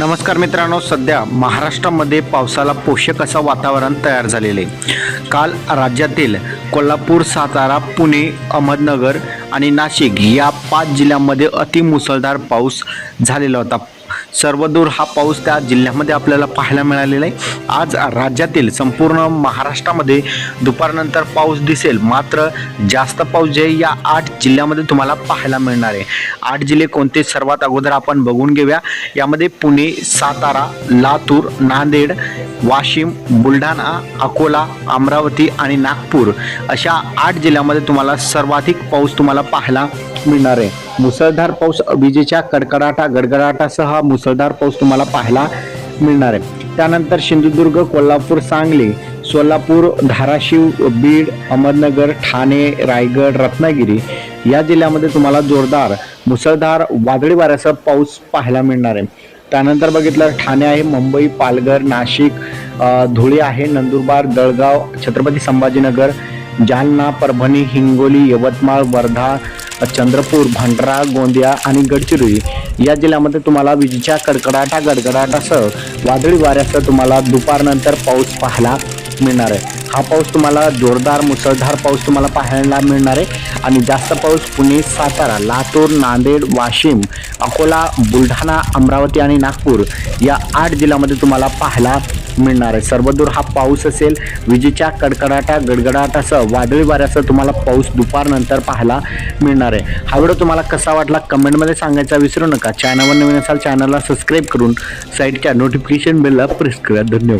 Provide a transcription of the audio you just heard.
नमस्कार मित्रांनो सध्या महाराष्ट्रामध्ये पावसाला पोषक असं वातावरण तयार झालेले आहे. काल राज्यातील कोल्हापूर सातारा पुणे अहमदनगर आणि नाशिक या पाच जिल्ह्यांमध्ये अतिमुसळधार पाऊस झालेला होता. सर्वदूर हा पाऊस त्या जिल्ह्यामध्ये आपल्याला पाहायला मिळालेला आहे. आज राज्यातील संपूर्ण महाराष्ट्रामध्ये दुपारनंतर पाऊस दिसेल. मात्र जास्त पाऊस जे आहे या आठ जिल्ह्यामध्ये तुम्हाला पाहायला मिळणार आहे. आठ जिल्हे कोणते सर्वात अगोदर आपण बघून घेऊया. यामध्ये पुणे सातारा लातूर नांदेड वाशिम बुलढाणा अकोला अमरावती आणि नागपूर अशा आठ जिल्ह्यामध्ये तुम्हाला सर्वाधिक पाऊस तुम्हाला पाहायला मिळणार आहे. मुसळधार पाऊस विजेच्या कडकडाटा गडगडाटासह मुसळधार पाऊस तुम्हाला पाहायला मिळणार आहे. त्यानंतर सिंधुदुर्ग कोल्हापूर सांगली सोलापूर धाराशिव बीड अहमदनगर ठाणे रायगड रत्नागिरी या जिल्ह्यामध्ये तुम्हाला जोरदार मुसळधार वादळी वाऱ्यासह पाऊस पाहायला मिळणार आहे. त्यानंतर बघितलं ठाणे आहे मुंबई पालघर नाशिक धुळे आहे नंदुरबार दळगाव छत्रपती संभाजीनगर जालना परभणी हिंगोली यवतमाळ वर्धा चंद्रपूर भंडारा गोंदिया आणि गडचिरोली या जिल्ह्यामध्ये तुम्हाला विजेच्या कडकडाटा गडगडाटासह वादळी वाऱ्यासह तुम्हाला दुपारनंतर पाऊस पाहायला मिळणार आहे. हा पाऊस तुम्हाला जोरदार मुसळधार पाऊस तुम्हाला पाहायला मिळणार आहे. आणि जास्त पाऊस पुणे सातारा लातूर नांदेड वाशिम अकोला बुलढाणा अमरावती आणि नागपूर या आठ जिल्ह्यामध्ये तुम्हाला पाहायला मिळणार आहे. सर्वदूर हा पाऊस असेल विजेच्या कडकडाटा गडगडाटासह वादळी वाऱ्यासह तुम्हाला पाऊस दुपारनंतर पाहायला मिळणार आहे. हा व्हिडिओ तुम्हाला कसा वाटला कमेंटमध्ये सांगायचा विसरू नका. चॅनलवर नवीन असाल चॅनलला सबस्क्राईब करून साईडच्या नोटिफिकेशन बेलला प्रेस करा. धन्यवाद.